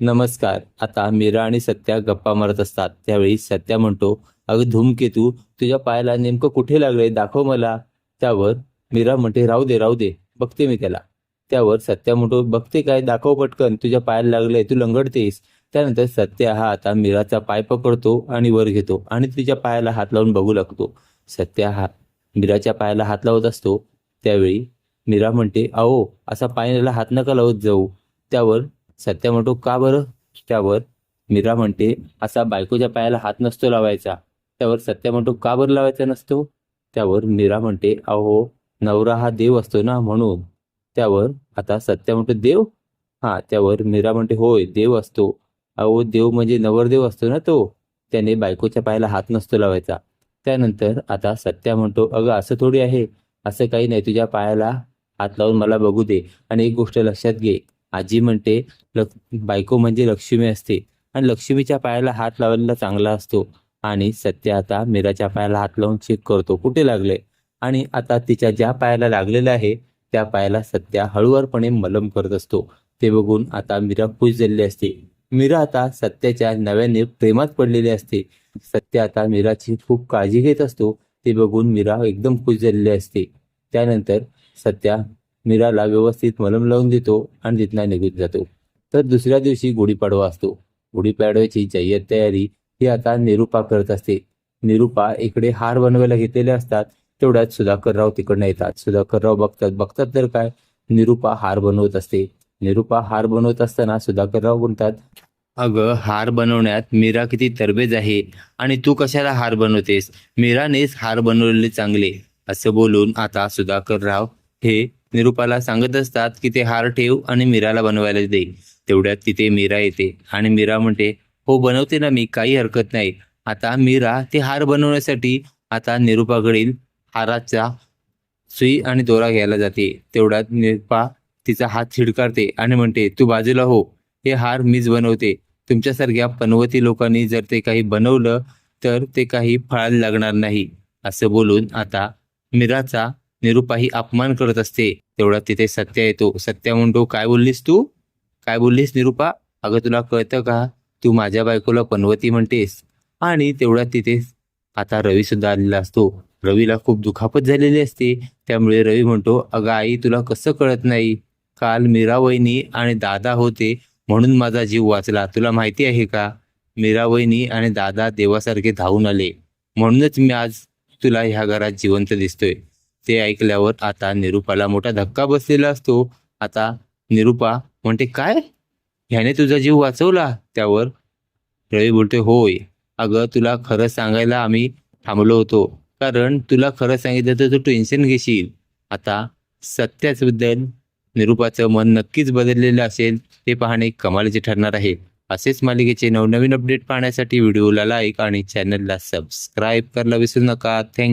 नमस्कार. आता मीरा आणि सत्या गप्पा मारत असतात. त्यावेळी सत्या म्हणतो अगं धूमकेतू तुझ्या पायाला नेमकं कुठे लागले दाखव मला. त्यावर मीरा म्हणते राहू दे राहू दे बघते मी त्याला. त्यावर सत्या म्हणतो बघते काय? दाखव पटकन. तुझ्या पायाला लागले तू लंगडतेस. त्यानंतर सत्या हा आता मीराचा पाय पकडतो आणि वर घेतो आणि तिच्या पायाला हात लावून बघू लागतो. सत्या हा मीराच्या पायाला हात लावत असतो. त्यावेळी मीरा म्हणते अहो असा पायाला हात नका लावत जाऊ. त्यावर सत्या म्हणतो का बरं? त्यावर मीरा म्हणते असा बायकोच्या पायाला हात नसतो लावायचा. त्यावर सत्या म्हणतो का बरं लावायचा नसतो? त्यावर मीरा म्हणते अहो नवरा हा देव असतो ना म्हणून. त्यावर आता सत्या म्हणतो देव? हा त्यावर मीरा म्हणते होय देव असतो. अहो देव म्हणजे नवरदेव असतो ना तो. त्याने बायकोच्या पायाला हात नसतो लावायचा. त्यानंतर आता सत्या म्हणतो अगं असं थोडी आहे. असं काही नाही तुझ्या पायाला हात लावून मला बघू दे. आणि एक गोष्ट लक्षात घे. आजी म्हणते लक बायको म्हणजे लक्ष्मी असते आणि लक्ष्मीच्या पायाला हात लावायला चांगला असतो. आणि सत्य आता मीराच्या पायाला हात लावून चेक करतो कुठे लागले? आणि आता तिच्या ज्या पायाला लागलेलं आहे त्या पायाला सत्या हळूवारपणे मलम करत असतो. ते बघून आता मीरा खुश झालेली असते. मीरा आता सत्याच्या नव्याने प्रेमात पडलेली असते. सत्य आता मीराची खूप काळजी घेत असतो. ते बघून मीरा एकदम खुश झालेली असते. त्यानंतर सत्या मीराला व्यवस्थित मलम लावून देतो आणि तिथनं निघून जातो. तर दुसऱ्या दिवशी गुढीपाडवा असतो. गुढीपाडव्याची जय्यत तयारी ही आता निरुपा करत असते. निरुपा इकडे हार बनवायला घेतलेले असतात. तेवढ्यात सुधाकरराव तिकडनं येतात. सुधाकरराव बघतात. बघतात तर काय? निरुपा हार बनवत असते. निरुपा हार बनवत असताना सुधाकरराव म्हणतात अगं हार बनवण्यात मीरा किती तरबेज आहे आणि तू कशाला हार बनवतेस? मीरानेच हार बनवलेले चांगले. असं बोलून आता सुधाकरराव हे निरुपाला सांगत असतात की ते हार ठेव आणि मीराला बनवायला दे तेवढ्यात तिथे मीरा येते आणि मीरा म्हणते हो बनवते ना मी काही हरकत नाही. आता मीरा ते हार बनवण्यासाठी आता निरुपाकडील हाराचा सुई आणि दोरा घ्यायला जाते. तेवढ्यात निरुपा तिचा हात छिडकारते आणि म्हणते तू बाजूला हो हे हार मीच बनवते. तुमच्यासारख्या पनवती लोकांनी जर ते काही बनवलं तर ते काही फळायला लागणार नाही. असं बोलून आता मीराचा निरुपाही अपमान करत असते. तेवढा तिथे सत्या येतो सत्या म्हणतो काय बोललीस तू? काय बोललीस निरुपा? अगं तुला कळतं का? तू माझ्या बायकोला पनवती म्हणतेस. आणि तेवढ्या तिथे आता रवी सुद्धा आलेला असतो. रवीला खूप दुखापत झालेली असते. त्यामुळे रवी म्हणतो अगं आई तुला कसं कळत नाही? काल मीरा वहिनी आणि दादा होते म्हणून माझा जीव वाचला. तुला माहिती आहे का? मीरा वहिनी आणि दादा देवासारखे धावून आले. म्हणूनच मी आज तुला ह्या घरात जिवंत दिसतोय. ते ऐकल्यावर आता निरुपाला मोठा धक्का बसलेला असतो. आता निरुपा म्हणते काय? ह्याने तुझा जीव वाचवला? त्यावर रवी बोलतोय होय. अगं तुला खरं सांगायला आम्ही थांबलो होतो. कारण तुला खरं सांगितलं तर तू टेन्शन घेशील. आता सत्याचबद्दल निरुपाचं मन नक्कीच बदललेलं असेल. ते पाहणे कमालीचे ठरणार आहे. असेच मालिकेचे नवनवीन अपडेट पाहण्यासाठी व्हिडिओला लाईक आणि चॅनलला सबस्क्राईब करायला विसरू नका. थँक्यू